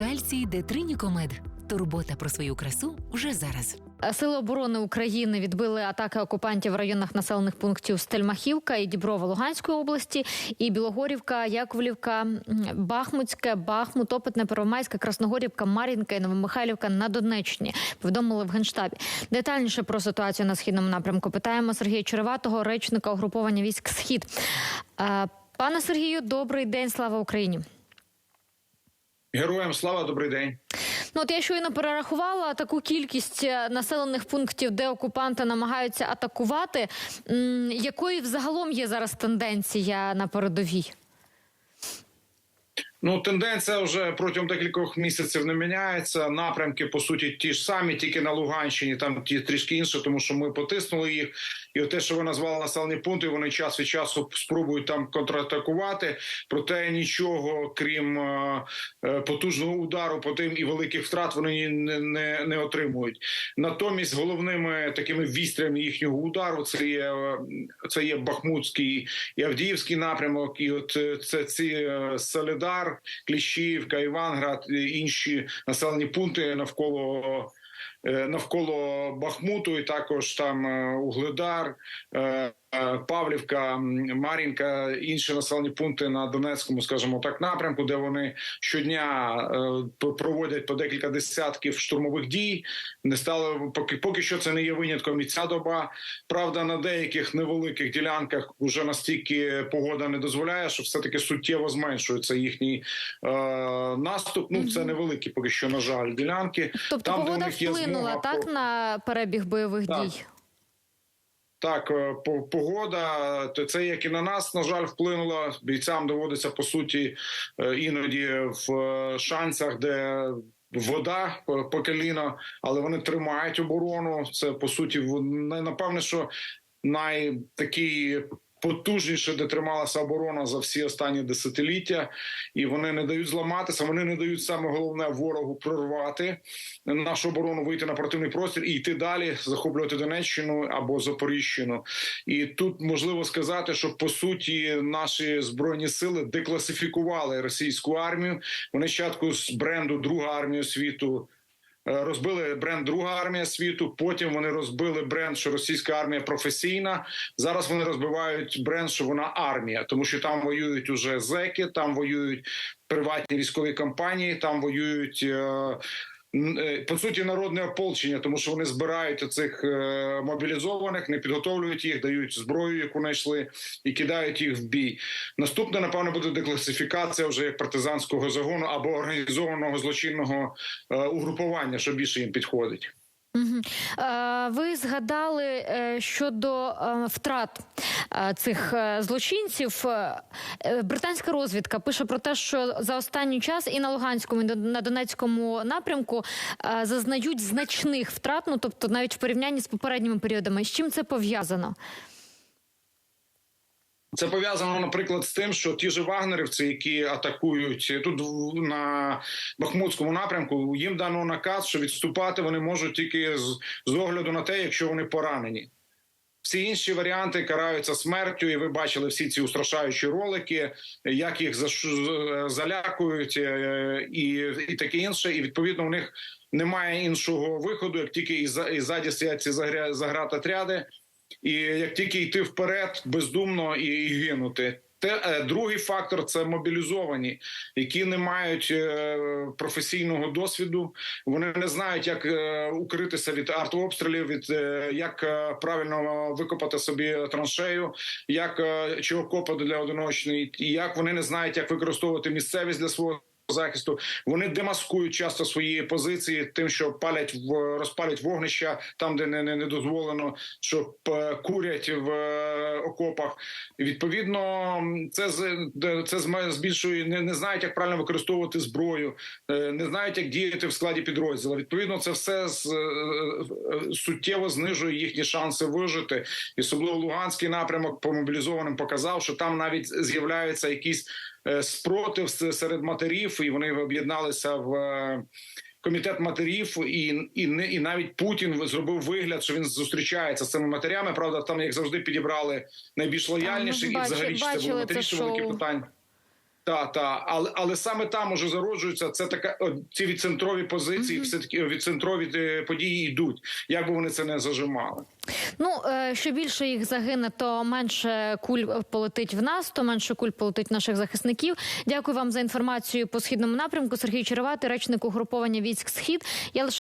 Кальцій Детринікомед. Турбота про свою красу вже зараз. Сили оборони України відбили атаки окупантів в районах населених пунктів Стельмахівка і Діброва Луганської області, і Білогорівка, Яковлівка, Бахмутське, Бахмут, Опитне, Первомайське, Красногорівка, Мар'їнка і Новомихайлівка на Донеччині. Повідомили в генштабі. Детальніше про ситуацію на східному напрямку питаємо Сергія Череватого, речника угруповання військ Схід. Пане Сергію, добрий день, слава Україні. Героям слава, добрий день. Ну, от я щойно перерахувала таку кількість е, населених пунктів, де окупанти намагаються атакувати. Якою взагалом є зараз тенденція на передовій? Ну, тенденція вже протягом декількох місяців не міняється. Напрямки по суті ті ж самі, тільки на Луганщині, там ті трішки інше, тому що ми потиснули їх. І те, що ви назвали населені пункти, вони час від часу спробують там контратакувати. Проте нічого, крім е, е, потужного удару, по тим і великих втрат, вони не, не, не отримують. Натомість головними такими вістрями їхнього удару це є е, це є Бахмутський і Авдіївський напрямок, і от е, це ці е, Солідар, Кліщівка, Іванград, інші населені пункти навколо. Е, Навколо Бахмуту, і також там е, Угледар, е, Павлівка, Мар'їнка, інші населені пункти на Донецькому, скажімо так, напрямку, де вони щодня проводять по декілька десятків штурмових дій. Не стало поки поки що це не є винятком і ця доба. Правда, на деяких невеликих ділянках вже настільки погода не дозволяє, що все таки суттєво зменшується їхній е, наступ. Ну це невеликі, поки що на жаль, ділянки. Тобто Там, де у них є вплинула так на перебіг бойових Так. дій? Так, е, погода, то це як і на нас, на жаль, вплинула. Бійцям доводиться по суті е, іноді в е, шансах, де вода по коліно, але вони тримають оборону. Це по суті напевне, що найтакий. Потужніше, де трималася оборона за всі останні десятиліття, і вони не дають зламатися. Вони не дають саме головне ворогу прорвати нашу оборону, вийти на противний простір і йти далі, захоплювати Донеччину або Запоріжжину. І тут можливо сказати, що по суті наші збройні сили декласифікували російську армію. Вони спочатку з бренду Друга армія світу. Е, Розбили бренд Друга армія світу. Потім вони розбили бренд, що російська армія професійна. Зараз вони розбивають бренд, що вона армія, тому що там воюють уже зеки, там воюють приватні військові компанії, там воюють. е, По суті, народне ополчення, тому що вони збирають цих мобілізованих, не підготовлюють їх, дають зброю, яку знайшли, і кидають їх в бій. Наступне, напевно, буде декласифікація вже як партизанського загону або організованого злочинного е, угрупування, що більше їм підходить. Е, Ви згадали е, щодо е, втрат цих злочинців. Британська розвідка пише про те, що за останній час і на Луганському, і на Донецькому напрямку зазнають значних втрат, ну тобто навіть в порівнянні з попередніми періодами. З чим це пов'язано? Це пов'язано, наприклад, з тим, що ті ж вагнерівці, які атакують тут на Бахмутському напрямку, їм дано наказ, що відступати вони можуть тільки з, з огляду на те, якщо вони поранені. Всі інші варіанти караються смертю, і ви бачили всі ці устрашаючі ролики, як їх залякують, е, і, і таке інше. І відповідно у них немає іншого виходу, як тільки і за- і ззаді стоять ці загратотряди, і як тільки йти вперед бездумно і, гинути. Те е, другий фактор це мобілізовані, які не мають е, професійного досвіду. Вони не знають, як е, укритися від артобстрілів, від як правильно викопати собі траншею, як чи окопати для одиночної, і як вони не знають, як використовувати місцевість для свого. Захисту вони демаскують часто свої позиції тим, що палять в розпалять вогнища там, де не, не, не дозволено, що е, курять в е, окопах. Відповідно, це це збільшує не, не знають, як правильно використовувати зброю, е, не знають, як діяти в складі підрозділу. Відповідно, це все з- суттєво знижує їхні шанси вижити. І особливо Луганський напрямок по мобілізованим показав, що там навіть з'являються якісь спротив серед матерів, і вони об'єдналися в. е, Комітет матерів і і не і навіть Путін зробив вигляд, що він зустрічається з цими матерями. Правда, там як завжди підібрали найбільш лояльніших, і взагалі це бачили це велике питання. Та та але але саме там уже зароджується це така ці відцентрові позиції, все таки відцентрові події йдуть, як би вони це не зажимали. Ну е, що більше їх загине, то менше куль полетить в нас, то менше куль полетить в наших захисників. Дякую вам за інформацію по східному напрямку. Сергій Черевати, речник угруповання військ Схід. Я лише